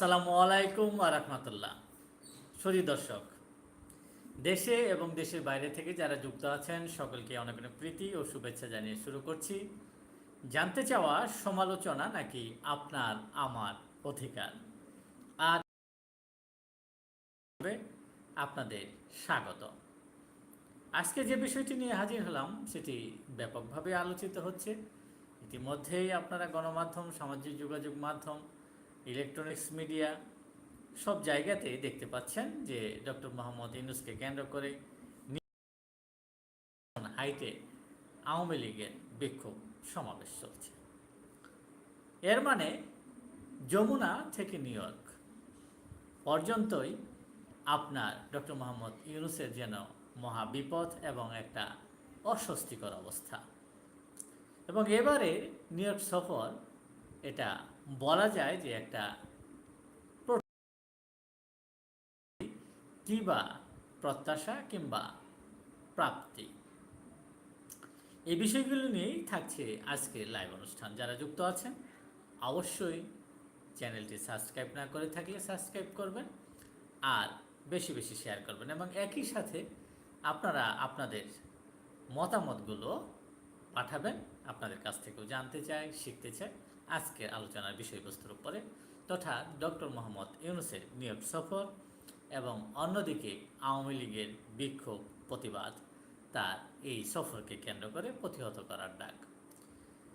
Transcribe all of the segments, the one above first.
আসসালামু আলাইকুম আরহামতুল্লাহ সরি দর্শক, দেশে এবং দেশের বাইরে থেকে যারা যুক্ত আছেন, সকলকে অনেক অনেক প্রীতি ও শুভেচ্ছা জানিয়ে শুরু করছি। জানতে চাওয়া সমালোচনা নাকি আপনার আমার অধিকার? আর আপনাদের স্বাগত। আজকে যে বিষয়টি নিয়ে হাজির হলাম, সেটি ব্যাপকভাবে আলোচিত হচ্ছে। ইতিমধ্যেই আপনারা গণমাধ্যম, সামাজিক যোগাযোগ মাধ্যম ইলেকট্রনিক্স মিডিয়া সব জায়গাতে দেখতে পাচ্ছেন যে ডক্টর মোহাম্মদ ইউনুসকে কেন্দ্র করে হাইটে আওয়ামী লীগের বিক্ষোভ সমাবেশ চলছে। এর মানে যমুনা থেকে নিউ ইয়র্ক পর্যন্তই আপনার ডক্টর মোহাম্মদ ইউনুসের যেন মহা বিপদ এবং একটা অস্বস্তিকর অবস্থা। এবং এবারে নিউ ইয়র্ক সফর এটা বলা যায় যে একটা কিবা প্রত্যাশা কিংবা প্রাপ্তি। এই বিষয়গুলো নিয়েই থাকছে আজকের লাইভ অনুষ্ঠান। যারা যুক্ত আছেন, অবশ্যই চ্যানেলটি সাবস্ক্রাইব না করে থাকলে সাবস্ক্রাইব করবেন আর বেশি বেশি শেয়ার করবেন এবং একই সাথে আপনারা আপনাদের মতামতগুলো পাঠাবেন, আপনাদের কাছ থেকেও জানতে চাই, শিখতে চাই। আজকের আলোচনার বিষয়বস্তুর উপরে, তথা ডক্টর মোহাম্মদ ইউনুসের নিয়োগ সফর এবং অন্যদিকে আওয়ামী লীগের বিক্ষোভ প্রতিবাদ, তার এই সফরকে কেন্দ্র করে প্রতিহত করার ডাক।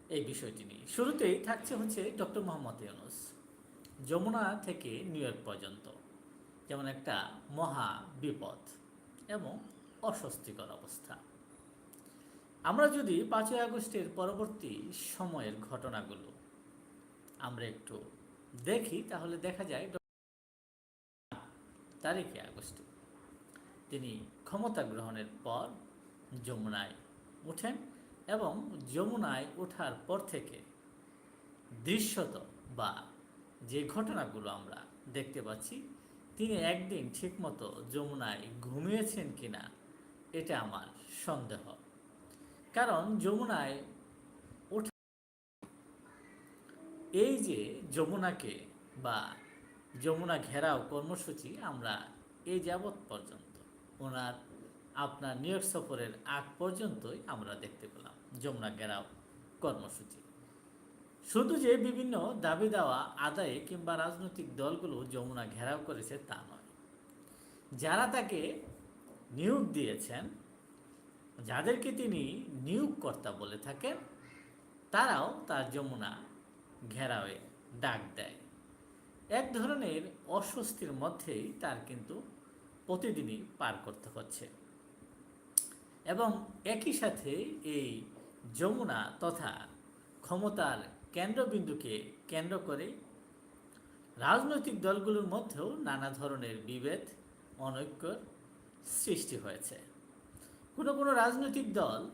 এই বিষয়টি নিয়ে শুরুতেই থাকছে হচ্ছে ডক্টর মোহাম্মদ ইউনুস যমুনা থেকে নিউ ইয়র্ক পর্যন্ত। যেমন একটা মহা বিপদ এবং অস্বস্তিকর অবস্থা। আমরা যদি পাঁচই আগস্টের পরবর্তী সময়ের ঘটনাগুলো আমরা একটু দেখি, তাহলে দেখা যায় তারিখে আগস্টে। তিনি ক্ষমতা গ্রহণের পর যমুনায় ওঠেন এবং যমুনায় ওঠার পর থেকে দৃশ্যত বা যে ঘটনাগুলো আমরা দেখতে পাচ্ছি, তিনি একদিন ঠিকমতো যমুনায় ঘুমিয়েছেন কিনা, এটা আমার সন্দেহ। কারণ যমুনায় এই যে যমুনাকে বা যমুনা ঘেরাও কর্মসূচি আমরা এই যাবৎ পর্যন্ত, ওনার আপনার নিউ সফরের আগ পর্যন্তই আমরা দেখতে পেলাম যমুনা ঘেরাও কর্মসূচি। শুধু যে বিভিন্ন দাবি দেওয়া আদায়ে কিংবা রাজনৈতিক দলগুলো যমুনা ঘেরাও করেছে তা নয়, যারা তাকে নিয়োগ দিয়েছেন, যাদেরকে তিনি নিয়োগকর্তা বলে থাকেন, তারাও তার যমুনা ঘেরাওয়ে ডাক দেয়। এক ধরনের অস্বস্তির মধ্যেই তার কিন্তু প্রতিদিনই পার করতে হচ্ছে। এবং একই সাথে এই যমুনা তথা ক্ষমতার কেন্দ্রবিন্দুকে কেন্দ্র করে রাজনৈতিক দলগুলোর মধ্যেও নানা ধরনের বিভেদ অনৈক্যর সৃষ্টি হয়েছে। কোনো কোনো রাজনৈতিক দল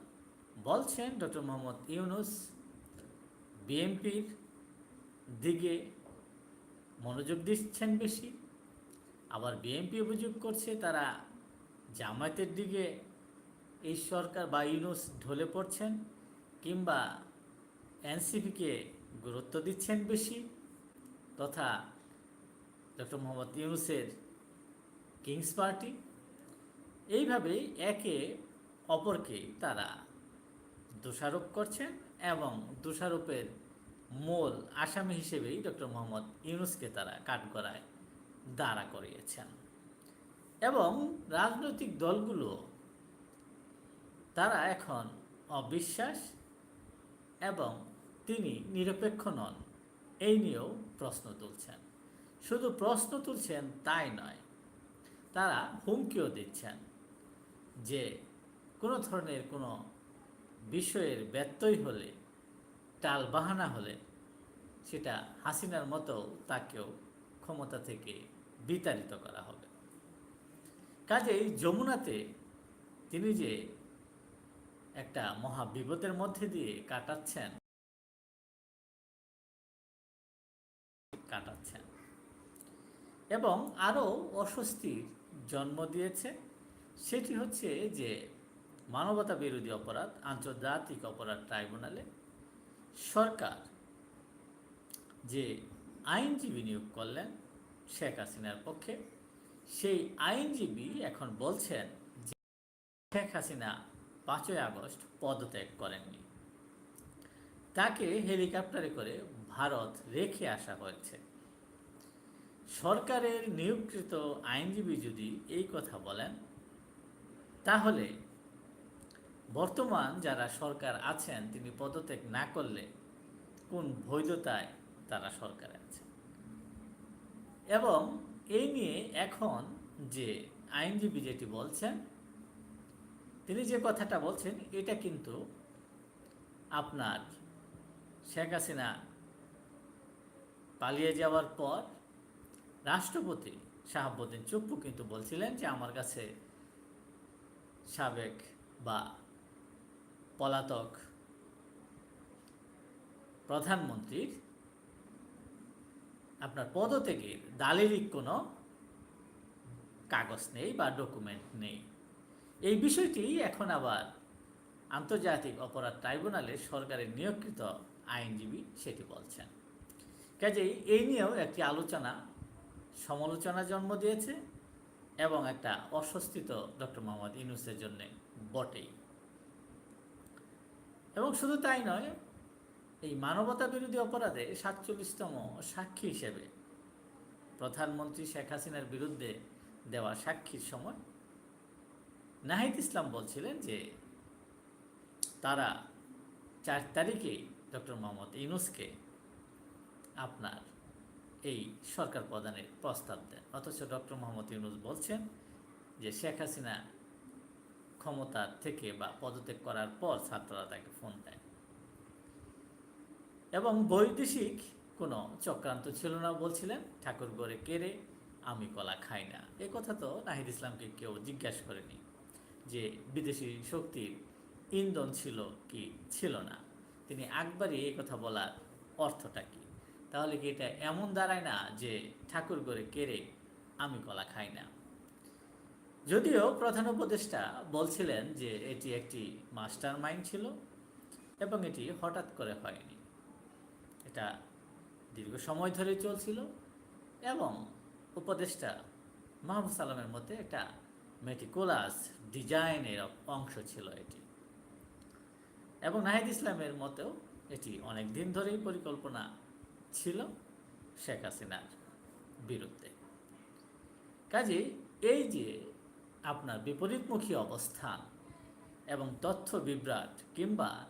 বলছেন ডক্টর মোহাম্মদ ইউনুস, বিএনপির দিকে মনোযোগ দিচ্ছেন বেশি। আবার বিএনপি অভিযোগ করছে তারা জামায়াতের দিকে এই সরকার বা ইউনুস ঢলে পড়ছেন কিংবা এনসিপিকে গুরুত্ব দিচ্ছেন বেশি তথা ডক্টর মোহাম্মদ ইউনুসের কিংস পার্টি। এইভাবে একে অপরকে তারা দোষারোপ করছেন এবং দোষারোপের মূল আসামি হিসেবেই ডক্টর মোহাম্মদ ইউনুসকে তারা কাঠগড়ায় দাঁড়া করিয়েছেন। এবং রাজনৈতিক দলগুলো তারা এখন অবিশ্বাস এবং তিনি নিরপেক্ষ নন, এই নিয়েও প্রশ্ন তুলছেন। শুধু প্রশ্ন তুলছেন তাই নয়, তারা হুমকিও দিচ্ছেন যে কোনো ধরনের কোনো বিষয়ের ব্যত্যয় হলে টাল বাহানা হলে সেটা হাসিনার মতো তাকেও ক্ষমতা থেকে বিতাড়িত করা হবে। কাজেই যমুনাতে তিনি যে একটা মহা বিপদের মধ্যে দিয়ে কাটাচ্ছেন কাটাচ্ছেন এবং আরও অস্বস্তির জন্ম দিয়েছে, সেটি হচ্ছে যে মানবতা বিরোধী অপরাধ, আন্তর্জাতিক অপরাধ ট্রাইব্যুনালে সরকার যে আইনজীবী নিয়োগ করলেন শেখ হাসিনার পক্ষে, সেই আইনজীবী এখন বলছেন যে শেখ হাসিনা পাঁচই আগস্ট পদত্যাগ করেননি। তাকে হেলিকপ্টারে করে ভারত রেখে আসা হয়েছে। সরকারের নিয়োগকৃত আইনজীবী যদি এই কথা বলেন, তাহলে বর্তমান যারা সরকার আছেন, তিনি পদত্যাগ না করলে কোন বৈধতায় তারা সরকারে আছে? এবং এই নিয়ে এখন যে আইনজীবী যেটি বলছেন, তিনি যে কথাটা বলছেন, এটা কিন্তু আপনার শেখ হাসিনা পালিয়ে যাওয়ার পর রাষ্ট্রপতি শাহাবুদ্দিন চুপ্পু কিন্তু বলছিলেন যে, আমার কাছে সাবেক বা পলাতক। প্রধানমন্ত্রীর আপনার পদত্যাগের দালিলিক কোনো কাগজ নেই বা ডকুমেন্ট নেই। এই বিষয়টি এখন আবার আন্তর্জাতিক অপরাধ ট্রাইব্যুনালে সরকারের নিয়োগকৃত আইনজীবী সেটি বলছেন। কাজেই এই নিয়েও একটি আলোচনা সমালোচনা জন্ম দিয়েছে এবং একটা অস্বস্তিত ডক্টর মোহাম্মদ ইউনুসের জন্যে বটেই। এবং শুধু তাই নয়, এই মানবতা বিরোধী অপরাধে সাতচল্লিশতম সাক্ষী হিসেবে প্রধানমন্ত্রী শেখ হাসিনার বিরুদ্ধে দেওয়া সাক্ষীর সময় নাহিদ ইসলাম বলছিলেন যে তারা চার তারিখে ডক্টর মোহাম্মদ ইউনুসকে আপনার এই সরকার প্রদানের প্রস্তাব দেন। অথচ ডক্টর মোহাম্মদ ইউনুস বলছেন যে শেখ হাসিনা ক্ষমতা থেকে বা পদত্যাগ করার পর ছাত্ররা তাকে ফোন দেয়। এবং বৈদেশিক কোনো চক্রান্ত ছিল না, বলছিলেন ঠাকুরগড়ে কেড়ে আমি কলা খাই না। এ কথা তো নাহিদ ইসলামকে কেউ জিজ্ঞাসা করেনি যে বিদেশি শক্তির ইন্ধন ছিল কি ছিল না। তিনি একবারই এই কথা বলার অর্থটা কি? তাহলে কি এটা এমন দাঁড়ায় না যে ঠাকুর করে কেড়ে আমি কলা খাই না। যদিও প্রধান উপদেষ্টা বলছিলেন যে এটি একটি মাস্টার মাইন্ড ছিল এবং এটি হঠাৎ করে হয়নি। এটা দীর্ঘ সময় ধরে চলছিল এবং উপদেষ্টা মাহমুদ সালামের মধ্যে একটা মেটিকুলাস ডিজাইনের অংশ ছিল এটি। এবং নাহিদ ইসলামের মতেও এটি অনেক দিন ধরেই পরিকল্পনা ছিল শেখ হাসিনার বিরুদ্ধে। কাজে এই যে আপনার বিপরীতমুখী অবস্থান এবং তথ্য বিভ্রাট কিংবা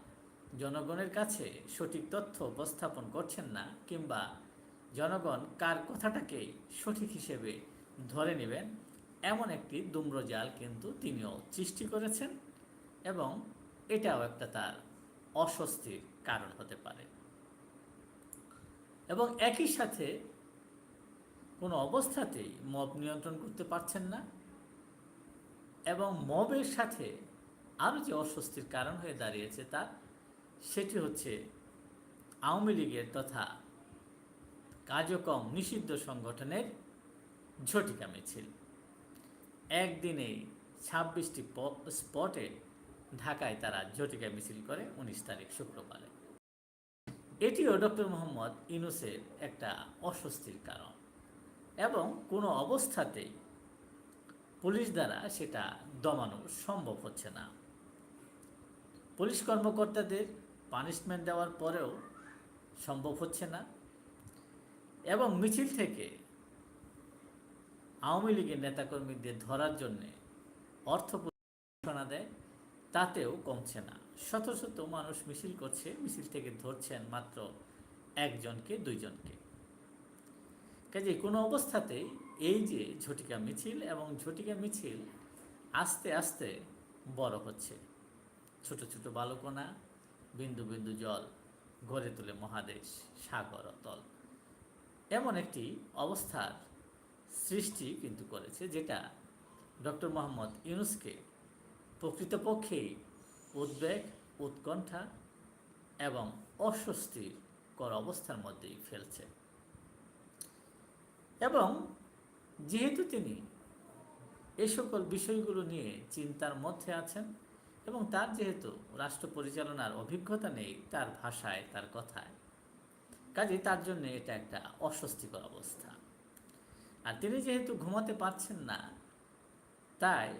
জনগণের কাছে সঠিক তথ্য উপস্থাপন করছেন না কিংবা জনগণ কার কথাটাকে সঠিক হিসেবে ধরে নেবেন, এমন একটি দুম্রজাল কিন্তু তিনিও সৃষ্টি করেছেন এবং এটাও একটা তার অস্বস্তির কারণ হতে পারে। এবং একই সাথে কোনো অবস্থাতেই মব নিয়ন্ত্রণ করতে পারছেন না। এবং মবের সাথে আরও যে অস্বস্তির কারণ হয়ে দাঁড়িয়েছে তার, সেটি হচ্ছে আওয়ামী লীগের তথা কার্যক্রম নিষিদ্ধ সংগঠনের ঝটিকা মিছিল। একদিনেই ছাব্বিশটি স্পটে ঢাকায় তারা ঝটিকা মিছিল করে উনিশ তারিখ শুক্রবারে। এটিও ডক্টর মোহাম্মদ ইনুসের একটা অস্বস্তির কারণ এবং কোনো অবস্থাতেই পুলিশ দ্বারা সেটা দমানো সম্ভব হচ্ছে না। পুলিশ কর্মকর্তাদের পানিশমেন্ট দেওয়ার পরেও সম্ভব হচ্ছে না এবং মিছিল থেকে আওয়ামী লীগের নেতাকর্মীদের ধরার জন্যে অর্থ ঘোষণা দেয়, তাতেও কমছে না। শত শত মানুষ মিছিল করছে, মিছিল থেকে ধরছেন মাত্র একজনকে, দুইজনকে। কাজে কোনো অবস্থাতেই এই যে ঝটিকা মিছিল এবং ঝটিকা মিছিল আস্তে আস্তে বড় হচ্ছে। ছোট ছোট বালকোনা বিন্দু বিন্দু জল গড়ে তোলে মহাদেশ সাগর তল। এমন একটি অবস্থার সৃষ্টি কিন্তু করেছে যেটা ডক্টর মোহাম্মদ ইউনুসকে প্রকৃতপক্ষেই উদ্বেগ, উৎকণ্ঠা এবং অস্বস্তিকর অবস্থার মধ্যেই ফেলছে। এবং যেহেতু তিনি এই সকল বিষয়গুলো নিয়ে চিন্তার মধ্যে আছেন এবং তার যেহেতু রাষ্ট্র পরিচালনার অভিজ্ঞতা নেই, তার ভাষায়, তার কথায় কাজে তার জন্য এটা একটা অস্বস্তিকর অবস্থা। আর তিনি যেহেতু ঘুমাতে পারছেন না, তাই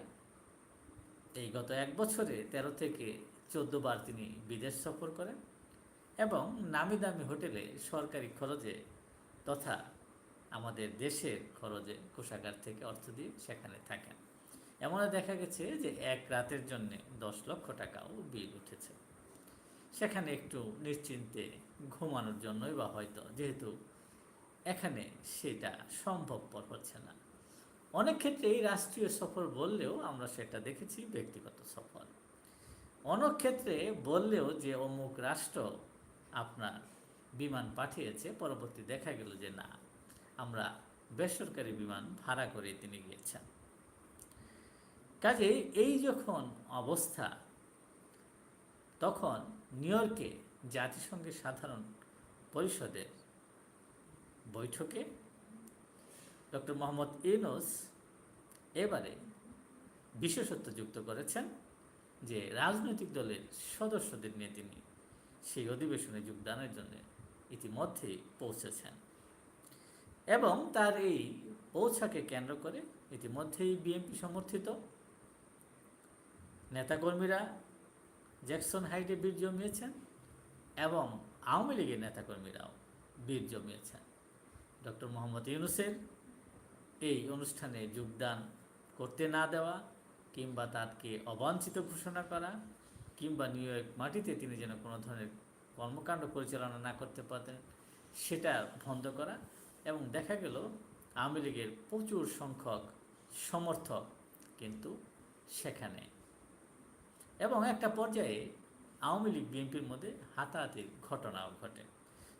এই গত এক বছরে তেরো থেকে চোদ্দ বার তিনি বিদেশ সফর করেন এবং নামি দামি হোটেলে সরকারি খরচে তথা আমাদের দেশের খরচে কোষাগার থেকে অর্থ দিয়ে সেখানে থাকেন। এমনও দেখা গেছে যে এক রাতের জন্যে দশ লক্ষ টাকাও বিল উঠেছে। সেখানে একটু নিশ্চিন্তে ঘুমানোর জন্যই বা হয়তো, যেহেতু এখানে সেটা সম্ভবপর হচ্ছে না। অনেক ক্ষেত্রে এই রাষ্ট্রীয় সফর বললেও আমরা সেটা দেখেছি, ব্যক্তিগত সফর। অনেক ক্ষেত্রে বললেও যে অমুক রাষ্ট্র আপনার বিমান পাঠিয়েছে, পরবর্তী দেখা গেল যে না। আমরা বেসরকারি বিমান ভাড়া করে তিনি গিয়েছেন। কাজে এই যখন অবস্থা, তখন নিউ ইয়র্কে জাতিসংঘের সাধারণ পরিষদের বৈঠকে ডক্টর মোহাম্মদ ইউনুস এবারে বিশেষত্ব যুক্ত করেছেন যে রাজনৈতিক দলের সদস্যদের নিয়ে তিনি সেই অধিবেশনে যোগদানের জন্য ইতিমধ্যেই পৌঁছেছেন। এবং তার এই পৌঁছাকে কেন্দ্র করে ইতিমধ্যেই বিএনপি সমর্থিত। নেতাকর্মীরা জ্যাকসন হাইটে বীর জমিয়েছেন এবং আওয়ামী লীগের নেতাকর্মীরাও বীর জমিয়েছেন। ডক্টর মোহাম্মদ ইউনুসের এই অনুষ্ঠানে যোগদান করতে না দেওয়া কিংবা তাকে অবাঞ্ছিত ঘোষণা করা কিংবা নিউ ইয়র্ক মাটিতে তিনি যেন কোনো ধরনের কর্মকাণ্ড পরিচালনা না করতে পারতেন, সেটা বন্ধ করা এবং দেখা গেল আওয়ামী লীগের প্রচুর সংখ্যক সমর্থক কিন্তু সেখানে। এবং একটা পর্যায়ে আওয়ামী লীগ, বিএনপির মধ্যে হাতাহাতির ঘটনাও ঘটে।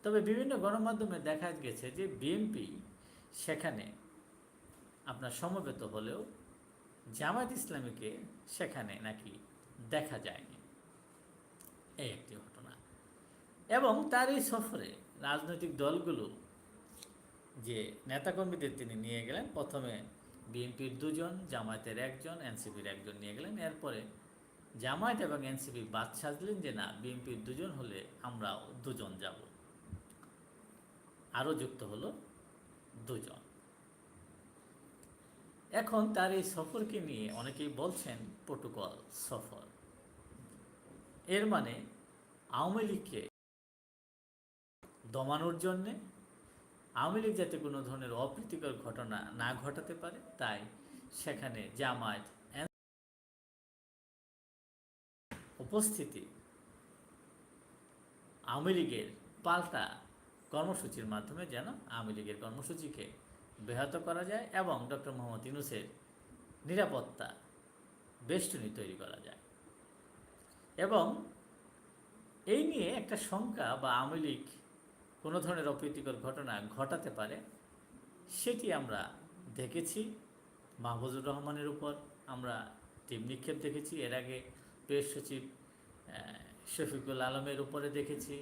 তবে বিভিন্ন গণমাধ্যমে দেখা গেছে যে বিএনপি সেখানে আপনার সমবেত হলেও জামায়াত ইসলামীকে সেখানে নাকি দেখা যায়নি। এই একটি ঘটনা। এবং তার এই সফরে রাজনৈতিক দলগুলো যে নেতাকর্মীদের তিনি নিয়ে গেলেন। প্রথমে বিএনপির দুজন, জামায়াতের একজন, এনসিপির একজন নিয়ে গেলেন। এরপরে জামায়াত এবং এনসিপি বাদ সাজলেন যে, না, বিএনপির দুজন হলে আমরাও দুজন যাব। আরও যুক্ত হলো দুজন। এখন তার এই সফরকে নিয়ে অনেকেই বলছেন প্রোটোকল সফর। এর মানে আওয়ামী লীগকে দমানোর জন্যে আওয়ামী লীগ যাতে কোনো ধরনের অপ্রীতিকর ঘটনা না ঘটাতে পারে, তাই সেখানে জামায়াত উপস্থিতি আওয়ামী লীগের পাল্টা কর্মসূচির মাধ্যমে যেন আওয়ামী লীগের কর্মসূচিকে ব্যাহত করা যায় এবং ডক্টর মোহাম্মদ ইউনুসের নিরাপত্তা বেষ্টনী তৈরি করা যায়। এবং এই নিয়ে একটা শঙ্কা বা আওয়ামী লীগ কোনো ধরনের অপ্রীতিকর ঘটনা ঘটাতে পারে, সেটি আমরা দেখেছি। মাহফুজুর রহমানের উপর আমরা টিম নিক্ষেপ দেখেছি। এর আগে প্রেস সচিব শফিকুল আলমের উপরে দেখেছি।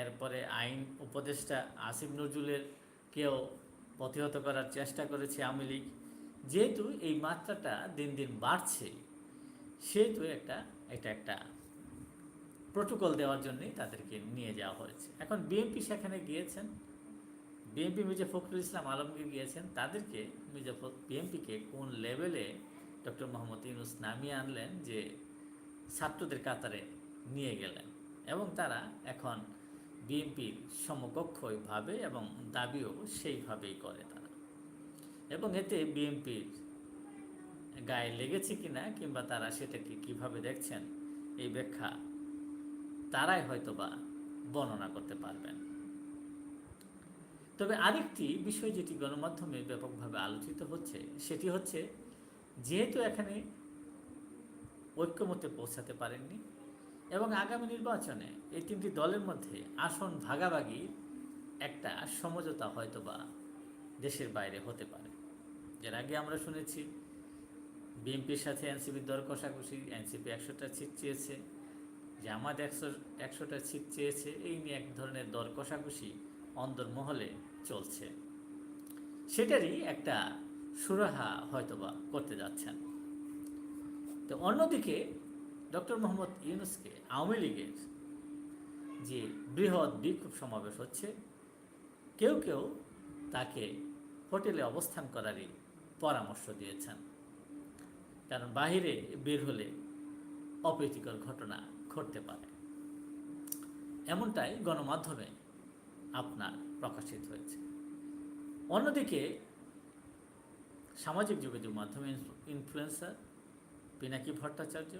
এরপরে আইন উপদেষ্টা আসিফ নজরুলের কেউ প্রতিহত করার চেষ্টা করেছে আওয়ামী লীগ। যেহেতু এই মাত্রাটা দিন দিন বাড়ছে, সেহেতু একটা, এটা একটা প্রোটোকল দেওয়ার জন্যই তাদেরকে নিয়ে যাওয়া হয়েছে। এখন বিএনপি সেখানে গিয়েছেন। বিএনপি মির্জা ফখরুল ইসলাম আলমগীর গিয়েছেন। তাদেরকে মির্জা বিএনপিকে কোন লেভেলে ডক্টর মোহাম্মদ ইউনুস নামিয়ে আনলেন যে ছাত্রদের কাতারে নিয়ে গেলেন এবং তারা এখন বিএনপির সমকক্ষই ভাবে এবং দাবিও সেইভাবেই করে তারা। এবং এতে বিএনপির গায়ে লেগেছে কিনা কিংবা তারা সেটাকে কীভাবে দেখছেন, এই ব্যাখ্যা তারাই হয়তোবা বর্ণনা করতে পারবেন। তবে আরেকটি বিষয় যেটি গণমাধ্যমে ব্যাপকভাবে আলোচিত হচ্ছে, সেটি হচ্ছে যেহেতু এখানে ঐক্যমতে পৌঁছাতে পারেননি এবং আগামী নির্বাচনে এই তিনটি দলের মধ্যে আসন ভাগাভাগি একটা সমঝোতা হয়তোবা দেশের বাইরে হতে পারে। যার আগে আমরা শুনেছি, বিএনপির সাথে এনসিপির দর কষাকষি, এনসিপি একশোটা সিট চেয়েছে। জামাত একশো, একশোটা সিট চেয়েছে, এই নিয়ে এক ধরনের দর কষাকষি অন্তর্মহলে চলছে। সেটারই একটা সুরাহা হয়তোবা করতে যাচ্ছেন। তো অন্যদিকে ডক্টর মোহাম্মদ ইউনুসকে আওয়ামী লীগের যে বৃহৎ বিক্ষোভ সমাবেশ হচ্ছে, কেউ কেউ তাকে হোটেলে অবস্থান করারই পরামর্শ দিয়েছেন। কারণ বাহিরে বের হলে অপ্রীতিকর ঘটনা ঘটতে পারে। এমনটাই গণমাধ্যমে আপনার প্রকাশিত হয়েছে। অন্যদিকে সামাজিক যোগাযোগ মাধ্যমে ইনফ্লুয়েন্সার পিনাকি ভট্টাচার্য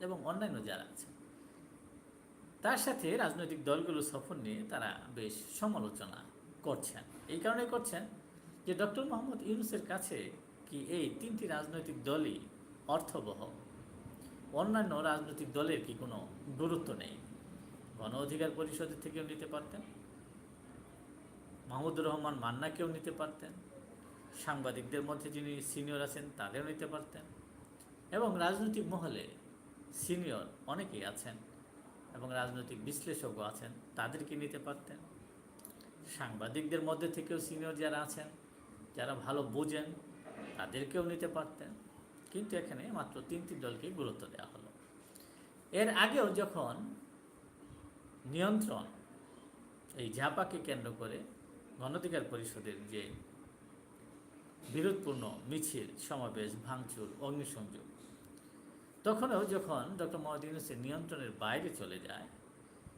এবং অন্যান্য যারা আছে তার সাথে রাজনৈতিক দলগুলো সফর নিয়ে তারা বেশ সমালোচনা করছেন। এই কারণে করছেন যে ডক্টর মোহাম্মদ ইউনুসের কাছে কি এই তিনটি রাজনৈতিক দলই অর্থবহ? অন্যান্য রাজনৈতিক দলের কি কোনো গুরুত্ব নেই? গণ অধিকার পরিষদের থেকেও নিতে পারতেন। মাহমুদুর রহমান মান্নাকেও নিতে পারতেন। সাংবাদিকদের মধ্যে যিনি সিনিয়র আছেন, তাদেরও নিতে পারতেন। এবং রাজনৈতিক মহলে সিনিয়র অনেকেই আছেন এবং রাজনৈতিক বিশ্লেষকও আছেন, তাদেরকে নিতে পারতেন। সাংবাদিকদের মধ্যে থেকেও সিনিয়র যারা আছেন, যারা ভালো বোঝেন, তাদেরকেও নিতে পারতেন। কিন্তু এখানে মাত্র তিনটি দলকে গুরুত্ব দেওয়া হলো। এর আগেও যখন নিয়ন্ত্রণ এই ঝাপাকে কেন্দ্র করে গণধিকার পরিষদের যে বিরোধপূর্ণ মিছিল, সমাবেশ, ভাঙচুর, অগ্নিসংযোগ, তখনও যখন ডক্টর মোহাম্মদ ইউনুসের নিয়ন্ত্রণের বাইরে চলে যায়,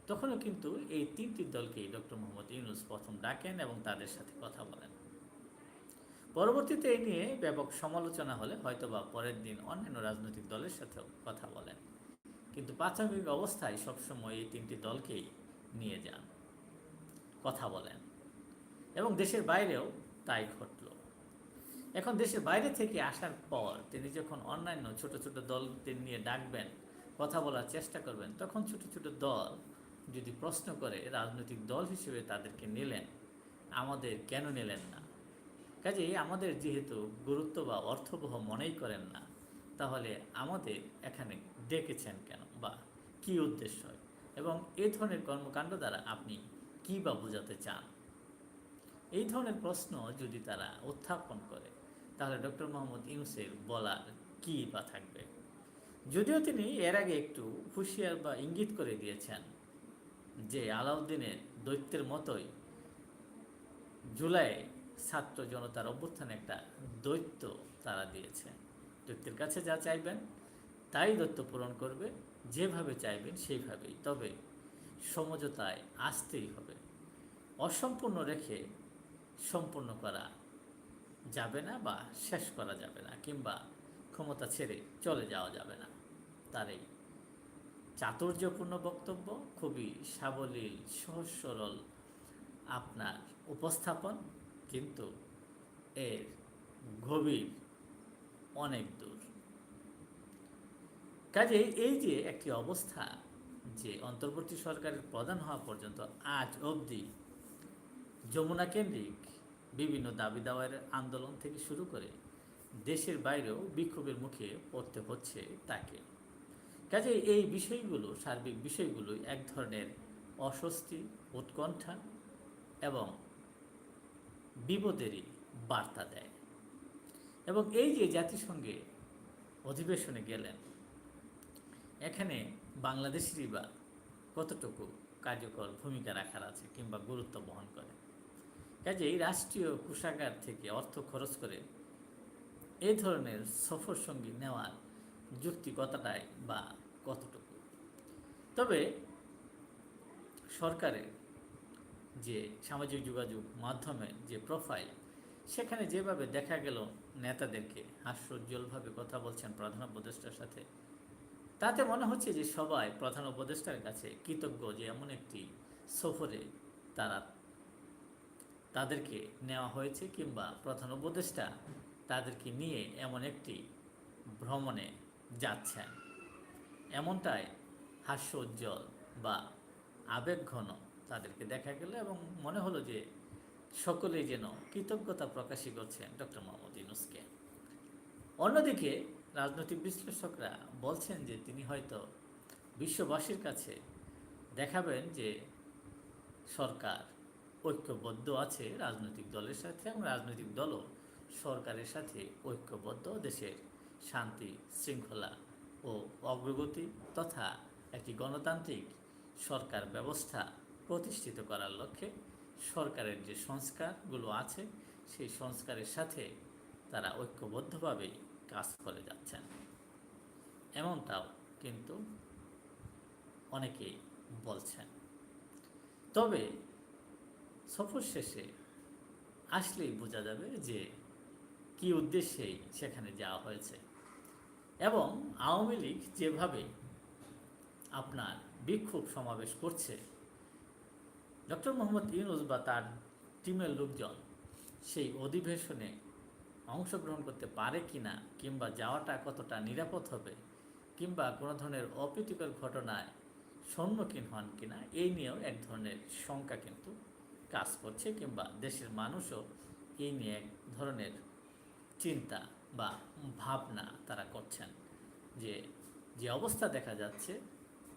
তখনও কিন্তু এই তিনটি দলকেই ডক্টর মোহাম্মদ ইউনুস প্রথম ডাকেন এবং তাদের সাথে কথা বলেন। পরবর্তীতে এই নিয়ে ব্যাপক সমালোচনা হলে হয়তোবা পরের দিন অন্যান্য রাজনৈতিক দলের সাথেও কথা বলেন। কিন্তু প্রাথমিক অবস্থায় সবসময় এই তিনটি দলকেই নিয়ে যান, কথা বলেন। এবং দেশের বাইরেও তাই ঘটল। এখন দেশের বাইরে থেকে আসার পর তিনি যখন অন্যান্য ছোট ছোট দলদের নিয়ে ডাকবেন, কথা বলার চেষ্টা করবেন, তখন ছোট ছোট দল যদি প্রশ্ন করে রাজনৈতিক দল হিসেবে তাদেরকে নিলেন, আমাদের কেন নিলেন না? কাজেই আমাদের যেহেতু গুরুত্ব বা অর্থবহ মনেই করেন না, তাহলে আমাদের এখানে ডেকেছেন কেন বা কি উদ্দেশ্য? এবং এই ধরনের কর্মকাণ্ড দ্বারা আপনি কী বা বোঝাতে চান? এই ধরনের প্রশ্ন যদি তারা উত্থাপন করে, তাহলে ডক্টর মোহাম্মদ ইউনুসের বলার কী বা থাকবে? যদিও তিনি এর আগে একটু হুঁশিয়ার বা ইঙ্গিত করে দিয়েছেন যে আলাউদ্দিনের দৈত্যের মতোই জুলাই ছাত্র জনতার অভ্যুত্থানে একটা দৈত্য তারা দিয়েছে। দৈত্যের কাছে যা চাইবেন, তাই দৈত্য পূরণ করবে। যেভাবে চাইবেন, সেইভাবেই। তবে সমঝোতায় আসতেই হবে। অসম্পূর্ণ রেখে সম্পূর্ণ করা যাবে না বা শেষ করা যাবে না, কিংবা ক্ষমতা ছেড়ে চলে যাওয়া যাবে না। তার এই চাতুর্যপূর্ণ বক্তব্য খুবই সাবলীল সহজ সরল আপনার উপস্থাপন কিন্তু এর গভীর অনেক দূর। কাজেই এই যে একটি অবস্থা যে অন্তর্বর্তী সরকারের প্রধান হওয়া পর্যন্ত আজ অবধি যমুনা কেন্দ্রিক বিভিন্ন দাবি দাওয়ার আন্দোলন থেকে শুরু করে দেশের বাইরেও বিক্ষোভের মুখে পড়তে হচ্ছে তাকে। কাজে এই বিষয়গুলো, সার্বিক বিষয়গুলো এক ধরনের অস্বস্তি, উৎকণ্ঠা এবং বিপদেরই বার্তা দেয়। এবং এই যে জাতিসংঘে অধিবেশনে গেলেন, এখানে বাংলাদেশেরই বা কতটুকু কার্যকর ভূমিকা রাখার আছে কিংবা গুরুত্ব বহন করে? কাজেই রাষ্ট্রীয় কোষাগার থেকে অর্থ খরচ করে এই ধরনের সফর সঙ্গী নেওয়ার যুক্তিকতাটাই বা কতটুকু? তবে সরকারের যে সামাজিক যোগাযোগ মাধ্যমে যে প্রোফাইল সেখানে যেভাবে দেখা গেল নেতাদেরকে হাস্যোজ্জ্বলভাবে কথা বলছেন প্রধান উপদেষ্টার সাথে, তাতে মনে হচ্ছে যে সবাই প্রধান উপদেষ্টার কাছে কৃতজ্ঞ যে এমন একটি সফরে তারা তাদেরকে নেওয়া হয়েছে কিংবা প্রধান উপদেষ্টা তাদেরকে নিয়ে এমন একটি ভ্রমণে যাচ্ছেন। এমনটাই হাস্য উজ্জ্বল বা আবেগঘন তাদেরকে দেখা গেল এবং মনে হলো যে সকলেই যেন কৃতজ্ঞতা প্রকাশই করছেন ডক্টর মোহাম্মদ ইউনুসকে। অন্যদিকে রাজনৈতিক বিশ্লেষকরা বলছেন যে তিনি হয়তো বিশ্ববাসীর কাছে দেখাবেন যে সরকার ঐক্যবদ্ধ আছে রাজনৈতিক দলের সাথে এবং রাজনৈতিক দলও সরকারের সাথে ঐক্যবদ্ধ, দেশের শান্তি, শৃঙ্খলা ও অগ্রগতি তথা একটি গণতান্ত্রিক সরকার ব্যবস্থা প্রতিষ্ঠিত করার লক্ষ্যে সরকারের যে সংস্কারগুলো আছে, সেই সংস্কারের সাথে তারা ঐক্যবদ্ধভাবেই কাজ করে যাচ্ছেন। এমনটাও কিন্তু অনেকেই বলছেন। তবে সফর শেষে আসলেই বোঝা যাবে যে কি উদ্দেশ্যেই সেখানে যাওয়া হয়েছে এবং আওয়ামী লীগ যেভাবে আপনার বিক্ষোভ সমাবেশ করছে ডক্টর মোহাম্মদ ইউনুস বা তার টিমের লোকজন সেই অধিবেশনে অংশগ্রহণ করতে পারে কিনা কিংবা যাওয়াটা কতটা নিরাপদ হবে কিংবা কোনো ধরনের অপ্রীতিকর ঘটনায় সম্মুখীন হন কিনা, এই নিয়েও এক ধরনের শঙ্কা কিন্তু কাজ করছে কিংবা দেশের মানুষও এই নিয়ে এক ধরনের চিন্তা বা ভাবনা তারা করছেন যে যে অবস্থা দেখা যাচ্ছে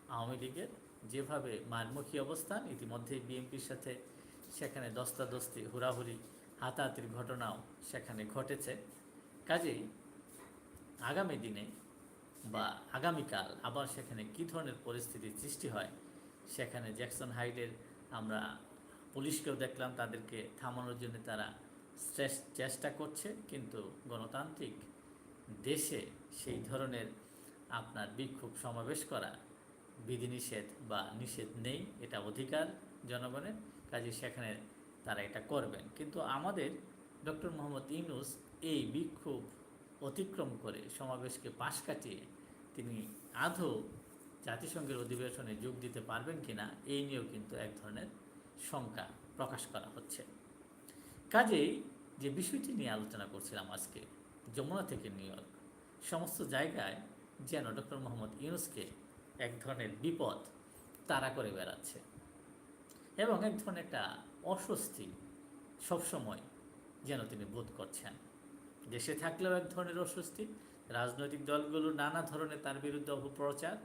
আওয়ামী লীগের যেভাবে মারমুখী অবস্থান ইতিমধ্যেই বিএনপির সাথে সেখানে দস্তাদস্তি, হুড়াহুড়ি, হাতাহাতির ঘটনাও সেখানে ঘটেছে। কাজেই আগামী দিনে বা আগামীকাল আবার সেখানে কী ধরনের পরিস্থিতির সৃষ্টি হয়, সেখানে জ্যাকসন হাইডের আমরা পুলিশকেও দেখলাম, তাদেরকে থামানোর জন্য তারা চেষ্টা করছে, কিন্তু গণতান্ত্রিক দেশে সেই ধরনের আপনার বিক্ষোভ সমাবেশ করা বিধিনিষেধ বা নিষেধ নেই, এটা অধিকার জনগণের, কাজে সেখানে তারা এটা করবেন। কিন্তু আমাদের ডক্টর মোহাম্মদ ইউনুস এই বিক্ষোভ অতিক্রম করে সমাবেশকে পাশ কাটিয়ে তিনি আদৌ জাতিসংঘের অধিবেশনে যোগ দিতে পারবেন কিনা, এই নিয়েও কিন্তু এক ধরনের শঙ্কা প্রকাশ করা হচ্ছে। কাজেই যে বিষয়টি নিয়ে আলোচনা করছিলাম আজকে, যমুনা থেকে নিউ সমস্ত জায়গায় যেন ডক্টর মোহাম্মদ ইউনুসকে এক ধরনের বিপদ তাড়া করে বেড়াচ্ছে এবং এক ধরনের একটা অস্বস্তি সবসময় যেন তিনি বোধ করছেন। দেশে থাকলেও এক ধরনের অস্বস্তি, রাজনৈতিক দলগুলো নানা ধরনের তার বিরুদ্ধে অপপ্রচার,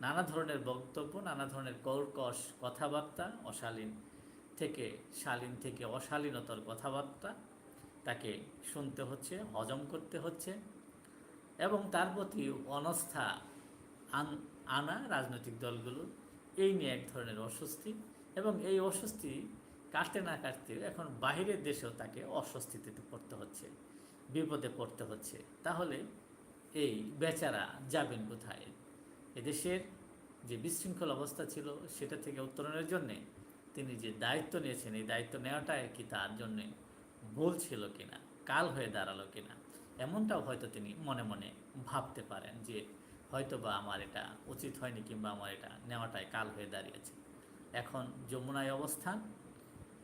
নানা ধরনের বক্তব্য, নানা ধরনের কর্কশ কথাবার্তা, অশালীন থেকে, শালীন থেকে অশালীনতর কথাবার্তা তাকে শুনতে হচ্ছে, হজম করতে হচ্ছে এবং তার প্রতি অনস্থা আন আনা রাজনৈতিক দলগুলো। এই নিয়ে এক ধরনের অস্বস্তি এবং এই অস্বস্তি কাটতে না কাটতে এখন বাহিরের দেশেও তাকে অস্বস্তিতে পড়তে হচ্ছে, বিপদে পড়তে হচ্ছে। তাহলে এই বেচারা যাবেন কোথায়? এদেশের যে বিশৃঙ্খল অবস্থা ছিল সেটা থেকে উত্তরণের জন্যে তিনি যে দায়িত্ব নিয়েছেন, এই দায়িত্ব নেওয়াটাই কি তার জন্যে ভুল ছিল কিনা, কাল হয়ে দাঁড়াল কিনা, এমনটাও হয়তো তিনি মনে মনে ভাবতে পারেন যে হয়তো বা আমার এটা উচিত হয়নি কিংবা আমার এটা নেওয়াটাই কাল হয়ে দাঁড়িয়েছে। এখন যমুনায় অবস্থান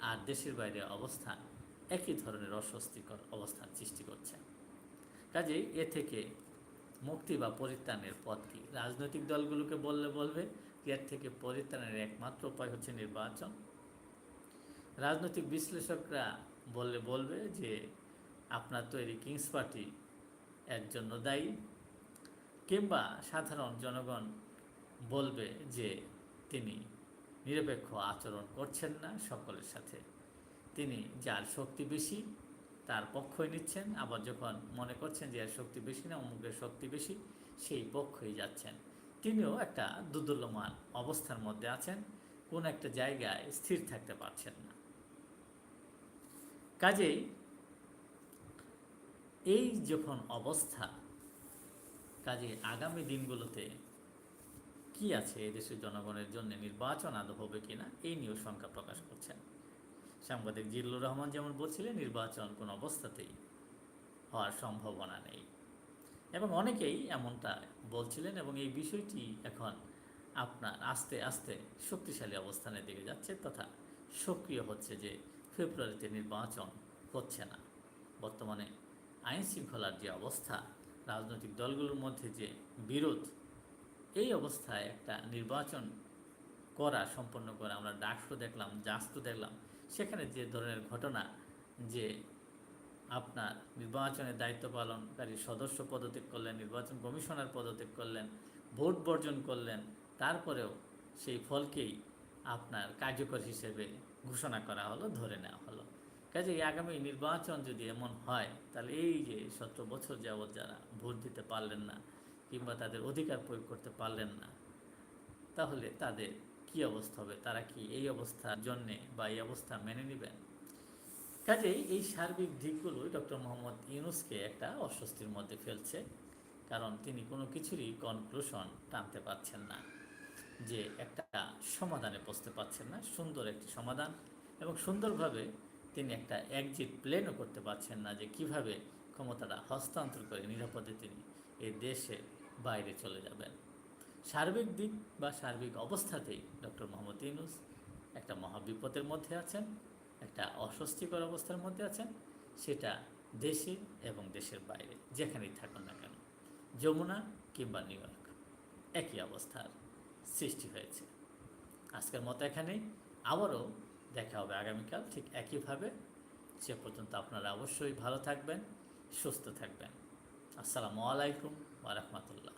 আর দেশের বাইরে অবস্থান একই ধরনের অস্বস্তিকর অবস্থান সৃষ্টি করছে। কাজেই এ থেকে মুক্তি বা পরিত্রাণের পথ কি? রাজনৈতিক দলগুলোকে বললে বলবে এর থেকে পরিত্রাণের একমাত্র উপায় হচ্ছে নির্বাচন। রাজনৈতিক বিশ্লেষকরা বললে বলবে যে আপনার তৈরি কিংস পার্টি এর জন্য দায়ী। কিংবা সাধারণ জনগণ বলবে যে তিনি নিরপেক্ষ আচরণ করছেন না সকলের সাথে। তিনি যার শক্তি বেশি, তার পক্ষই নিচ্ছেন। আবার যখন মনে করছেন যে শক্তি বেশি না, অমুকের শক্তি বেশি, সেই পক্ষই যাচ্ছেন। তিনিও একটা দুদুল্যমান অবস্থার মধ্যে আছেন। কোন একটা জায়গায় স্থির থাকতে পারছেন না। কাজেই এই যখন অবস্থা কাজে আগামী দিনগুলোতে কি আছে এদেশের জনগণের জন্য নির্বাচন আদৌ হবে কিনা? এই নিয়েও শঙ্কা প্রকাশ করছেন। সাংবাদিক জিল্লুর রহমান যেমন বলছিলেন, নির্বাচন কোন অবস্থাতেই হওয়ার সম্ভাবনা নেই। এবং অনেকেই এমনটা বলছিলেন এবং এই বিষয়টি এখন আপনার আস্তে আস্তে শক্তিশালী অবস্থানের দিকে যাচ্ছে তথা সক্রিয় হচ্ছে যে ফেব্রুয়ারিতে নির্বাচন হচ্ছে না। বর্তমানে আইন শৃঙ্খলার যে অবস্থা রাজনৈতিক দলগুলোর মধ্যে যে বিরোধ, এই অবস্থায় একটা নির্বাচন করা সম্পন্ন করা আমরা ডাকসু দেখলাম, জাস্তু দেখলাম। সেখানে যে ধরনের ঘটনা যে আপনার নির্বাচনের দায়িত্ব পালনকারী সদস্য পদত্যাগ করলেন, নির্বাচন কমিশনার পদত্যাগ করলেন, ভোট বর্জন করলেন, তারপরেও সেই ফলকেই আপনার কার্যকর হিসেবে ঘোষণা করা হলো, ধরে নেওয়া হলো। কাজে আগামী নির্বাচন যদি এমন হয়, তাহলে এই যে সতেরো বছর যাবৎ যারা ভোট দিতে পারলেন না, কিংবা তাদের অধিকার প্রয়োগ করতে পারলেন না, তাহলে তাদের কি অবস্থা হবে? তারা কি এই অবস্থার জন্যে বা এই অবস্থা মেনে নেবেন? কাজেই এই সার্বিক দিকগুলোই ডক্টর মোহাম্মদ ইউনুসকে একটা অস্বস্তির মধ্যে ফেলছে, কারণ তিনি কোনো কিছুরই কনক্লুশন টানতে পারছেন না, যে একটা সমাধানে পৌঁছতে পারছেন না, সুন্দর একটি সমাধান এবং সুন্দরভাবে তিনি একটা এক্সিট প্লেনও করতে পারছেন না যে কীভাবে ক্ষমতাটা হস্তান্তর করে নিরাপদে তিনি এই দেশে বাইরে চলে যাবেন। সার্বিক দিক বা সার্বিক অবস্থাতেই ডক্টর মোহাম্মদ ইউনুস একটা মহাবিপদের মধ্যে আছেন, একটা অস্বস্তিকর অবস্থার মধ্যে আছেন, সেটা দেশে এবং দেশের বাইরে, যেখানেই থাকুন না কেন, যমুনা কিংবা নিউ ইয়র্ক, একই অবস্থার সৃষ্টি হয়েছে। আজকের মতো এখানেই, আবারও দেখা হবে আগামীকাল ঠিক একইভাবে। সে পর্যন্ত আপনারা অবশ্যই ভালো থাকবেন, সুস্থ থাকবেন। আসসালামু আলাইকুম ওয়া রাহমাতুল্লাহ।